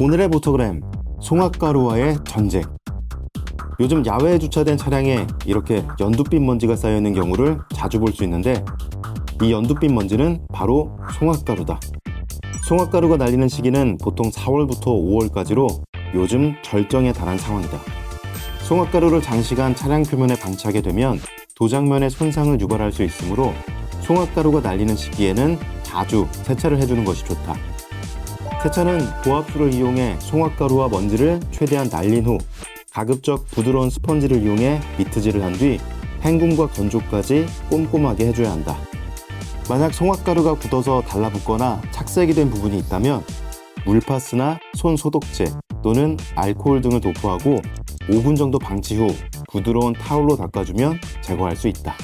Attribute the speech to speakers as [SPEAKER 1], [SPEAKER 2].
[SPEAKER 1] 오늘의 보토그램 송악가루와의 전쟁. 요즘 야외에 주차된 차량에 이렇게 연두빛 먼지가 쌓여있는 경우를 자주 볼 수 있는데 이 연두빛 먼지는 바로 송악가루다. 송악가루가 날리는 시기는 보통 4월부터 5월까지로 요즘 절정에 달한 상황이다. 송악가루를 장시간 차량 표면에 방치하게 되면 도장면에 손상을 유발할 수 있으므로 송악가루가 날리는 시기에는 자주 세차를 해주는 것이 좋다. 세차는 고압수를 이용해 송악가루와 먼지를 최대한 날린 후 가급적 부드러운 스펀지를 이용해 미트질을 한 뒤 헹굼과 건조까지 꼼꼼하게 해줘야 한다. 만약 송악가루가 굳어서 달라붙거나 착색이 된 부분이 있다면 물파스나 손 소독제 또는 알코올 등을 도포하고 5분 정도 방치 후 부드러운 타올로 닦아주면 제거할 수 있다.